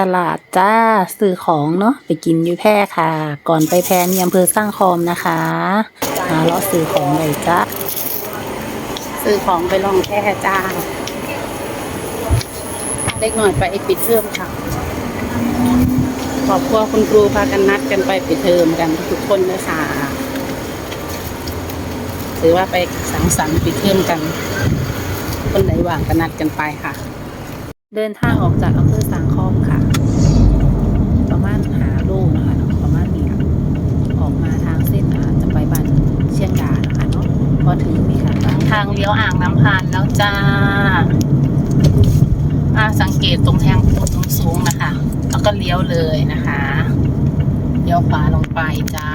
ตลาดจ้าซื้อของเนาะไปกินอยู่แพร่ค่ะ ก่อนไปแพร่นี่อำเภอสร้างคอมนะคะมาเลาะซื้อของเลยจ้าซื้อของไปลองแพร่จ้าเล็กหน่อยไปปิดเทอมค่ะครอบครัวคุณครูพากันนัดกันไปปิดเทอมกันทุกคนเลยค่ะถือว่าไปสังสรรค์ปิดเทอมกัน คนไหนว่างก็นัดกันไปค่ะเดินทางออกจากอำเภอสางคอมค่ะมาณหาโลนะคะเนาะประมาณนี้ค่ะออกมาทางเส้นอ่าจะไปบ้านเชียงดานะคะ เนาถึงนี่ค่ะ ทางเลี้ยวอ่างน้ำพานแล้วจ้าอ่าสังเกตตรงแทงโค้งตรงสูงนะคะ แล้วก็เลี้ยวเลยนะคะเลี้ยวขวาลงไปจ้า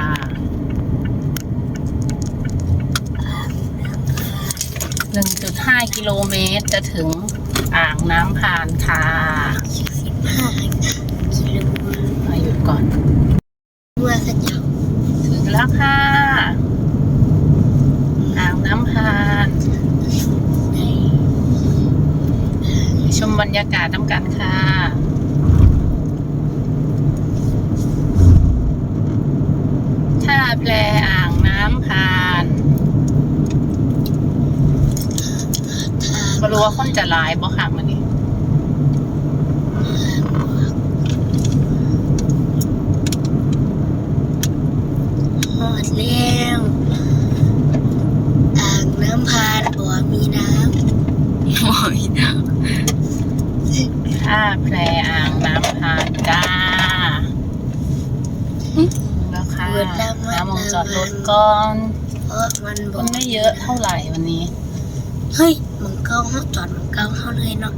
1.5กิโลเมตรจะถึงอ่างน้ำพานค่ะ สิบห้ากิโล มาหยุดก่อน เมื่อสักอย่าง ถึงแล้วค่ะ อ่าง น้ำพานชมบรรยากาศน้ำกันค่ะท่าแพอ่างน้ำพานไม่รู้ว่าคนจะหลายบ่ค่ะมันนี้หอดแล้วอ่าง น้ำพานบ่อมีน้ำบ่อมีน้ท่าแพอ่างน้ำพานจ้าถึงแล้วค่ะน้ำมงจอดรถก่อนำเพราะมันคบ่นไม่เยอะเท่าไหร่วันนี้ เฮ้ยมันเก้าเขาจอดมันเก้าเขาเลยเนาะ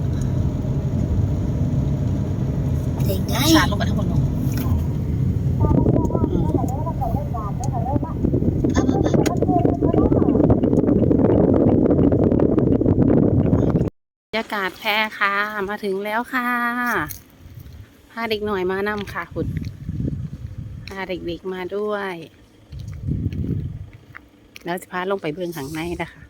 แต่ไงชาร์จลงไปทั้งหมดลงอืม ป้าป้าป้า บรรยากาศแพร่ค่ะ มาถึงแล้วค่ะ พาเด็กหน่อยมานำค่ะคุณพาเด็กๆมาด้วย แล้วจะพาลงไปเบื้องข้างในนะคะ